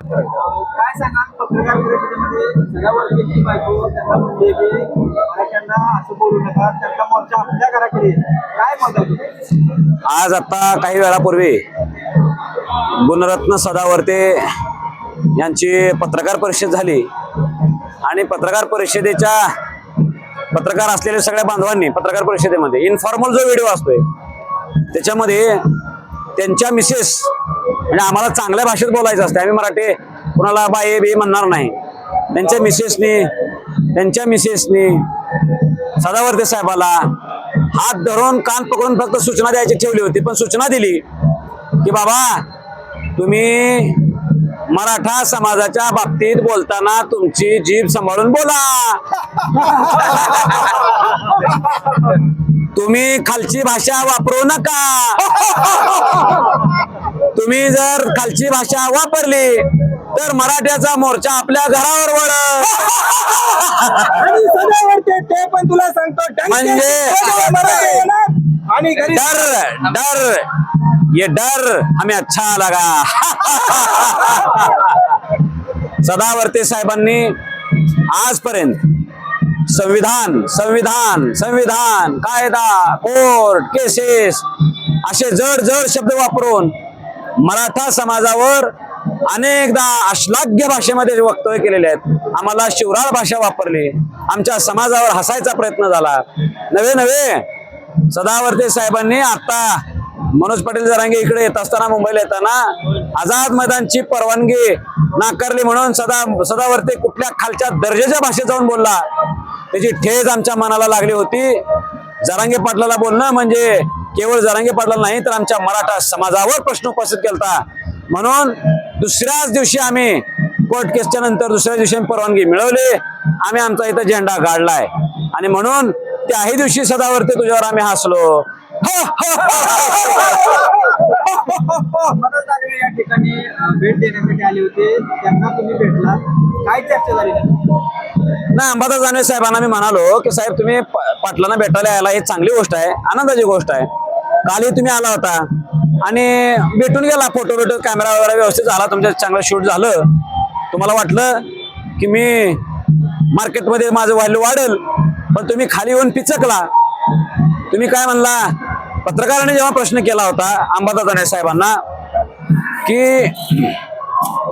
काय सांगाल? पत्रकार परिषदेमध्ये बायको त्यांना म्हणते की मराठ्यांना असं बोलू नका त्यांचा मोर्चा हत्या करा केली काय मत आज आता काही वेळापूर्वी गुणरत्न सदावर्ते यांची पत्रकार परिषद झाली. आणि पत्रकार परिषदेच्या पत्रकार असलेल्या सगळ्या बांधवांनी पत्रकार परिषदेमध्ये इन्फॉर्मल जो व्हिडिओ असतोय त्याच्यामध्ये त्यांच्या मिसेस म्हणजे आम्हाला चांगल्या भाषेत बोलायचं असते. आम्ही मराठी कुणाला बाई बी म्हणणार नाही. त्यांच्या मिसेसनी त्यांच्या मिसेसनी सदावर्ते साहेबाला हात धरून कान पकडून फक्त सूचना द्यायची ठेवली होती. पण सूचना दिली की बाबा तुम्ही मराठा समाजाच्या बाबतीत बोलताना तुमची जीभ सांभाळून बोला. तुम्ही खालची भाषा वापरू नका. तुम्ही जर खालची भाषा वापरली तर मराठ्याचा मोर्चा आपल्या घरावर वळ ते पण तुला सांगतो म्हणजे- आणि डर डर. ये डर हमें अच्छा लगा. सदावर्ते साहेबांनी आजपर्यंत संविधान संविधान संविधान कायदा कोर्ट केसेस असे जड जड शब्द वापरून मराठा समाजावर अनेकदा अश्लाघ्य भाषेमध्ये वक्तव्य केलेले आहेत आम्हाला शिवराळ भाषा वापरली. आमच्या समाजावर हसायचा प्रयत्न झाला. नवे नवे सदावर्ते साहेबांनी आता मनोज पाटील जरांगे इकडे येत असताना मुंबईला येताना आझाद मैदानची परवानगी नाकारली म्हणून सदा सदावर्ते कुठल्या खालच्या दर्जाच्या भाषेत जाऊन बोलला. त्याची ठेज आमच्या मनाला लागली होती. जरांगे पाटलाला बोलणं म्हणजे केवळ जरांगे पाटलाला नाही तर आमच्या मराठा समाजावर प्रश्न उपस्थित केलता. म्हणून दुसऱ्याच दिवशी आम्ही कोर्ट केसच्या नंतर दुसऱ्या दिवशी परवानगी मिळवली. आम्ही आमचा इथं झेंडा काढलाय आणि म्हणून त्याही दिवशी सदावर्ते तुझ्यावर आम्ही हसलो. मदत झालेली या ठिकाणी अं, भेट देण्यासाठी आले होते. त्यांना तुम्ही भेटला काय चर्चा झाली नाही अंबादास दानवे साहेबांना मी म्हणालो की साहेब तुम्ही पाटलांना भेटायला यायला ही चांगली गोष्ट आहे. आनंदाची गोष्ट आहे. कालही तुम्ही आला होता. आणि भेटून गेला फोटो बिटो कॅमेरा वगैरे व्यवस्थित झाला तुमचं चांगलं शूट झालं. तुम्हाला वाटलं की मी मार्केटमध्ये माझं व्हॅल्यू वाढेल पण तुम्ही खाली येऊन पिचकला. तुम्ही काय म्हणला? पत्रकाराने जेव्हा प्रश्न केला होता अंबादास साहेबांना की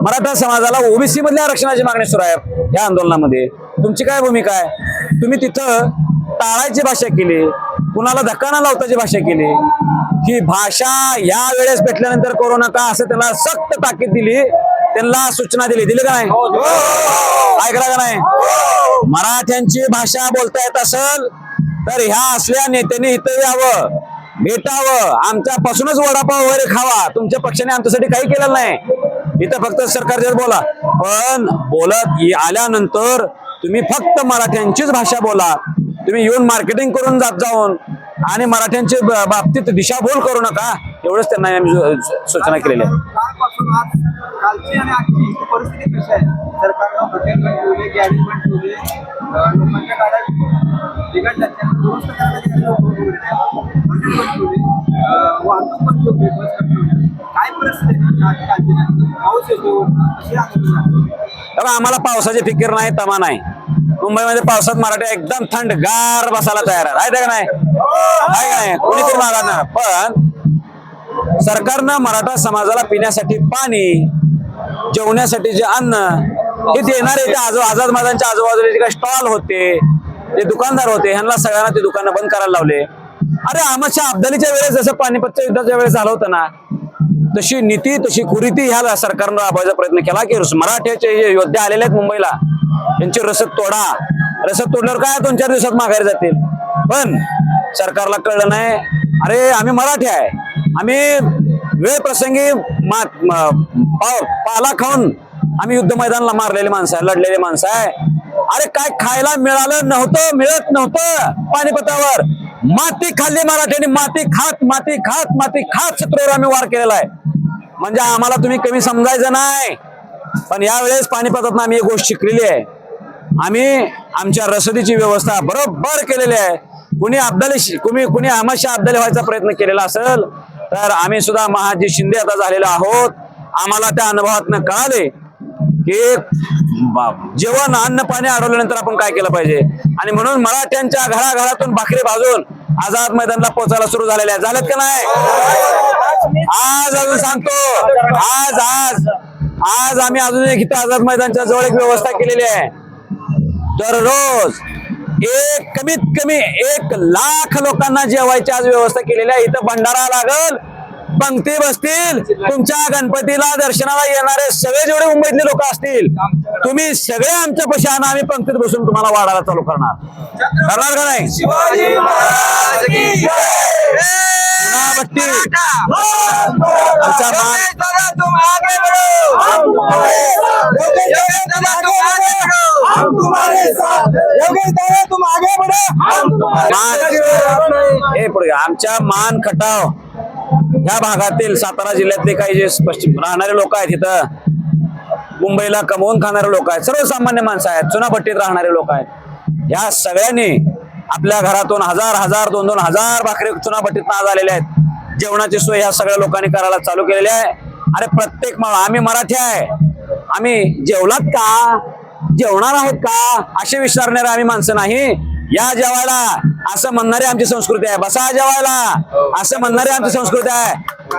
मराठा समाजाला ओबीसी मधल्या आरक्षणाची मागणी सुरू आहे या आंदोलनामध्ये. तुमची काय भूमिका आहे? तुम्ही तिथं टाळायची भाषा केली कुणाला धक्का न लावताची भाषा केली की भाषा या वेळेस भेटल्यानंतर करू नका असं त्यांना सक्त ताकीद दिली त्यांना सूचना दिली. दिली का नाही? ऐकला का नाही? मराठ्यांची भाषा बोलता येत असेल तर ह्या असल्या नेत्यांनी इथं यावं भेटावं. आमच्यापासूनच वडापाव वगैरे खावा. तुमच्या पक्षाने आमच्यासाठी काही केलेलं नाही. इथं फक्त सरकारच्या बोला पण बोलत आल्यानंतर तुम्ही फक्त मराठ्यांचीच भाषा बोला. तुम्ही येऊन मार्केटिंग करून जात जाऊन आणि मराठ्यांची ब- बाबतीत दिशाभूल करू नका एवढंच त्यांना आम्ही सूचना केलेली आहे. आम्हाला पावसाची फिकीर नाही तमा नाही. मुंबईमध्ये पावसात मराठी एकदम थंडगार बसायला तयार आहे का नाही? आहे का नाही? कोणीतरी मागणार पण सरकारनं मराठा समाजाला पिण्यासाठी पाणी जेवण्यासाठी जे अन्न हे देणारे ते आजो आझाद मैदानच्या आजूबाजूला जे काही स्टॉल होते जे दुकानदार होते ह्यांना सगळ्यांना ते दुकानं बंद करायला लावले. अरे अहमदशा अब्दालीच्या वेळेस जसं पानिपतच्या युद्धाच्या वेळेस झालं होतं ना तशी नीती तशी कुरीती ह्या सरकारनं राबवायचा प्रयत्न केला की मराठ्याचे जे योद्धे आलेले आहेत मुंबईला त्यांची रसद तोडा. रसद तोडल्यावर काय दोन चार दिवसात माघारी जातील. पण सरकारला कळलं नाही. अरे आम्ही मराठी आहे. आम्ही वेळ प्रसंगी मा- पाला खाऊन आम्ही युद्ध मैदानाला मारलेली माणसं आहे लढलेली माणसं आहे. अरे काय खायला मिळालं नव्हतं मिळत नव्हतं पानिपतावर. माती खाल्ली मराठ्यांनी माती खात माती खात माती खात शत्रूवर आम्ही वार केलेला आहे. म्हणजे आम्हाला तुम्ही कमी समजायचं नाही. पण यावेळेस पानिपतात आम्ही एक गोष्ट शिकलेली आहे. आम्ही आमच्या रसदीची व्यवस्था बरोबर केलेली आहे. कुणी अब्दाली कुणी कुणी आम्हाशी अब्दाली व्हायचा प्रयत्न केलेला असेल तर आम्ही सुद्धा महाजी शिंदे आता झालेलो आहोत. आम्हाला त्या अनुभवातनं कळाले की जेवण अन्न पाणी अडवल्यानंतर आपण काय केलं पाहिजे? आणि म्हणून मराठ्यांच्या घराघरातून भाकरी भाजून आझाद मैदानला पोहोचायला सुरू झालेल्या आहे झालेत का नाही? आज अजून सांगतो. आज आज. आज आम्ही अजून एक इथं आझाद मैदानच्या जवळ एक व्यवस्था केलेली आहे. दररोज एक कमीत कमी एक लाख लोकांना जेवायची आज व्यवस्था केलेली आहे. इथं भंडारा लागल. पंक्ती बसतील. तुमच्या गणपतीला दर्शनाला येणारे सगळे जेवढे मुंबईतले लोक असतील तुम्ही सगळे आमच्या पशानं आम्ही पंक्तीत बसून तुम्हाला वाढायला चालू करणार. करणार का नाही? आमच्या हे पुढे आमच्या मान खटाव. ह्या भागातील सातारा जिल्ह्यातले काही जे पश्चिम राहणारे लोक आहेत इथं मुंबईला कमवून खाणारे लोक आहेत सर्वसामान्य माणसं आहेत चुनापट्टीत राहणारे लोक आहेत. या सगळ्यांनी आपल्या घरातून हजार हजार दोन दोन हजार भाकरी चुनाभट्टीत आज आलेले आहेत. जेवणाची सोय ह्या सगळ्या लोकांनी करायला चालू केलेली आहे. अरे प्रत्येक माळ आम्ही मराठी आहे. आम्ही जेवलात का? जेवणार आहोत का? असे विचारणारे आम्ही माणसं नाही. या जेवायला असं म्हणणारी आमची संस्कृती आहे. बसा जेवायला. असं म्हणणारी आमची संस्कृती आहे.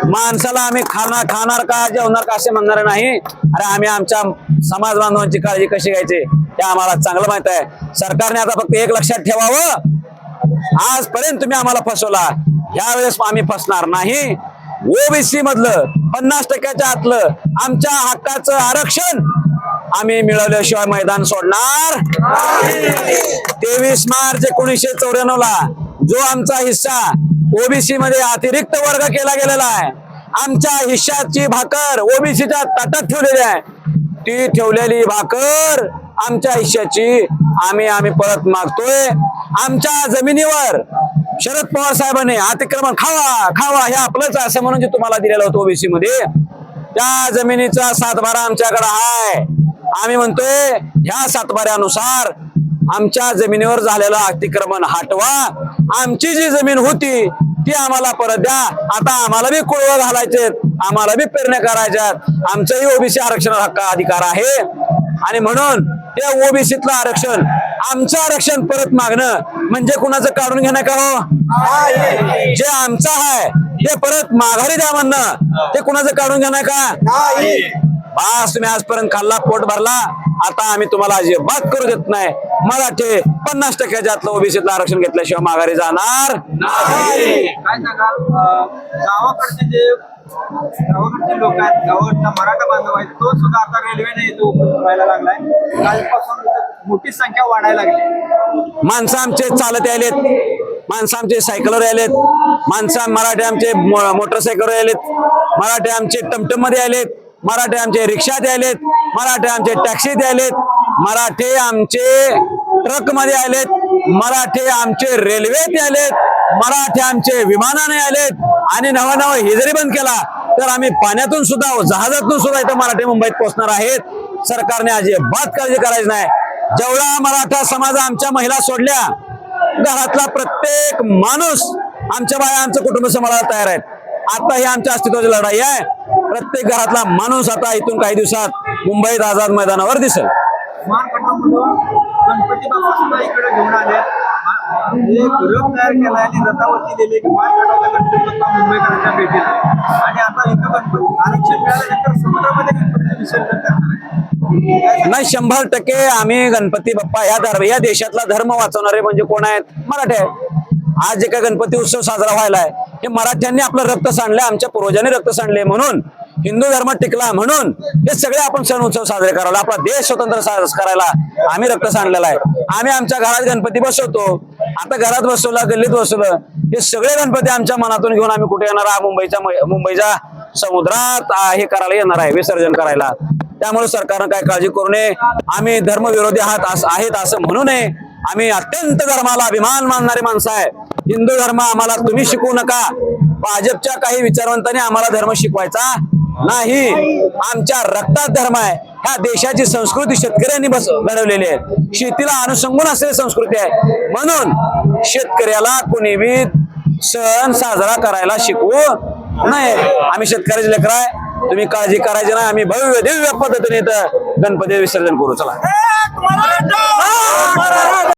माणसाला आम्ही खाणार खाणार का जेवणार का असे म्हणणारे नाही. अरे आम्ही आमच्या समाज बांधवांची काळजी कशी घ्यायची? ते आम्हाला चांगलं माहीत आहे. सरकारने आता फक्त एक लक्षात ठेवावं. आजपर्यंत तुम्ही आम्हाला फसवला. यावेळेस आम्ही फसणार नाही. ओबीसी मधलं पन्नास टक्क्याच्या आतलं आमच्या हक्काचं आरक्षण आम्ही मिळवल्याशिवाय मैदान सोडणार तेवीस मार्च एकोणीसशे चौऱ्याण्णव ला जो आमचा हिस्सा ओबीसी मध्ये अतिरिक्त वर्ग केला गेलेला आहे. आमच्या हिश्श्याची भाकर ओबीसीच्या ताटात ठेवलेली आहे. ती ठेवलेली भाकर आमच्या हिश्याची आम्ही आम्ही परत मागतोय. आमच्या जमिनीवर शरद पवार साहेबांनी अतिक्रमण खावा खावा हे आपलंच असं म्हणून जे तुम्हाला दिलेलं होतं ओबीसी मध्ये. त्या जमिनीचा सातबारा आमच्याकडे आहे. आम्ही म्हणतोय ह्या सातबाऱ्यानुसार आमच्या जमिनीवर झालेलं अतिक्रमण हटवा. आमची जी जमीन होती ती आम्हाला परत द्या. आता आम्हाला बी कुळव घालायचे आम्हाला बी पेरण्या करायच्यात. आमचंही ओबीसी आरक्षण हक्क अधिकार आहे. आणि म्हणून त्या ओबीसीतलं आरक्षण आमचं आरक्षण परत मागणं म्हणजे कुणाचं काढून घेणं का हो? जे आमचं आहे ते परत माघारी द्या म्हणणं. ते कुणाचं काढून घेणं का? बास तुम्ही आजपर्यंत खाल्ला पोट भरला. आता आम्ही तुम्हाला अजिबात करू देत नाही. मराठी पन्नास टक्क्याच्या आतलं ओबीसीतलं आरक्षण घेतल्याशिवाय माघारी जाणार काय सांगाल? अं, गावाकडचे जे गावाकडचे लोक आहेत गावाकडचा मराठा बांधव आहेत तो सुद्धा आता रेल्वेने येतो व्हायला लागलाय. कालपासून इथं मोठी संख्या वाढायला लागली. माणसं आमचे चालत आलेत माणसं आमचे सायकलवर आलेत माणसं मराठी आमचे मोटरसायकलवर आलेत मराठी आमचे टमटममध्ये आलेत मराठी आमचे रिक्षात आलेत मराठे आमचे टॅक्सीत आलेत मराठी आमचे ट्रकमध्ये आलेत मराठी आमचे रेल्वेत आलेत मराठी आमचे विमानाने आलेत आणि नवा नवा बंद केला तर आम्ही पाण्यातून सुद्धा जहाजातून सुद्धा इथं मराठी मुंबईत पोहोचणार आहेत. सरकारने अजिबात काळजी करायची नाही. जेवढा मराठा समाज आमच्या महिला सोडल्या घरातला प्रत्येक माणूस आमच्या बाया आमचं कुटुंब सांभाळायला तयार आहेत आता ही आमच्या अस्तित्वाची लढाई आहे. प्रत्येक घरातला माणूस आता इथून काही दिवसात मुंबईत आझाद मैदानावर दिसेल. आहे. नाही शंभर टक्के आम्ही गणपती बाप्पा या धर्म या देशातला धर्म वाचवणारे म्हणजे कोण आहेत? मराठी आहेत. आज जे काय गणपती उत्सव साजरा व्हायलाय. हे मराठ्यांनी आपलं रक्त सांडलंय आमच्या पूर्वजांनी रक्त सांडले म्हणून हिंदू धर्म टिकला म्हणून हे सगळे आपण सण उत्सव साजरे करायला आपला देश स्वतंत्र करायला आम्ही रक्त सांडलेला आहे. आम्ही आमच्या घरात गणपती बसवतो. आता घरात बसवला गल्लीत बसवलं हे सगळे गणपती आमच्या मनातून घेऊन आम्ही कुठे येणार? आहे मुंबईच्या मुंबईच्या समुद्रात हे करायला येणार आहे विसर्जन करायला. त्यामुळे सरकारनं काय काळजी करू नये. आम्ही धर्मविरोधी आहात आहेत असं म्हणू नये. आम्ही अत्यंत धर्माला अभिमान मानणारे माणसं आहे. हिंदू धर्म आम्हाला तुम्ही शिकवू नका. भाजपच्या काही विचारवंतांनी आम्हाला धर्म शिकवायचा. नाही आमच्या रक्तात धर्म आहे. ह्या देशाची संस्कृती शेतकऱ्यांनी बस घडवलेली आहे. शेतीला अनुसंगून असलेली संस्कृती आहे. म्हणून शेतकऱ्याला कुणी बी सण साजरा करायला शिकवू नाही आम्ही शेतकऱ्याचे लेकर आहे. तुम्ही काळजी करायची नाही. आम्ही भव्य दिव्य पद्धतीने इथं गणपती विसर्जन करू. चला.